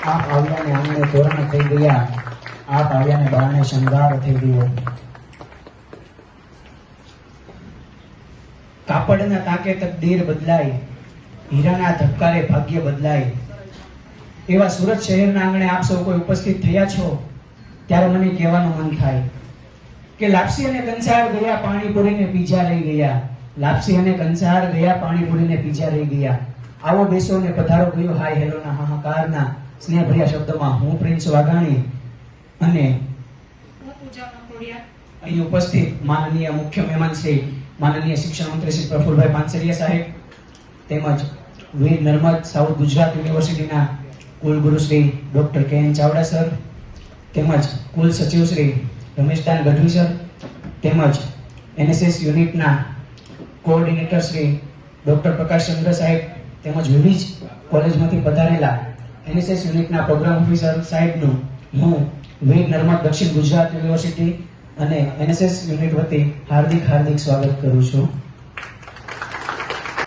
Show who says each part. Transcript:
Speaker 1: આ પાવ્યાને આંગણે તોરણ થઈ ગયા. આ પાવ્યાને બારણે શણગાર થઈ ગયો. કાપડના તાકે તકદીર બદલાય. હીરાના ધબકારે ભાગ્ય બદલાય. એવા સુરત શહેરના આંગણે આપ સૌ કોઈ ઉપસ્થિત થયા છો, ત્યારે મને કહેવાનું મન થાય કે લાપસી અને કંસાર ગયા પાણી પૂરીને પીજા રહી ગયા. લાપસી અને કંસાર ગયા પાણી પૂરીને પીજા રહી ગયા. આવો બેસો ને પધારો ગયો હાય હેલોના હાહાકારના સ્નેહભર્યા શબ્દોમાં હું પ્રિન્સ વાઘાણી અને અહીં ઉપસ્થિત માનનીય મુખ્ય મહેમાન શ્રી માનનીય શિક્ષણ મંત્રી શ્રી પ્રફુલભાઈ પાનસરિયા સાહેબ તેમજ વીર નર્મદ સાઉથ ગુજરાત યુનિવર્સિટીના કુલગુરુ Shri doctor K. N. Chavda sir તેમજ કુલ સચિવ શ્રી રમેશદાન ગઢવી સર તેમજ એનએસએસ યુનિટના કોઓર્ડિનેટર શ્રી ડોક્ટર પ્રકાશ ચંદ્ર સાહેબ તેમજ વિવિધ કોલેજમાંથી પધારેલા એનએસએસ યુનિટના પ્રોગ્રામ ઓફિસર સાહેબનું હું વીર નર્મદ દક્ષિણ ગુજરાત યુનિવર્સિટી અને એનએસએસ યુનિટ વતી હાર્દિક હાર્દિક સ્વાગત કરું છું.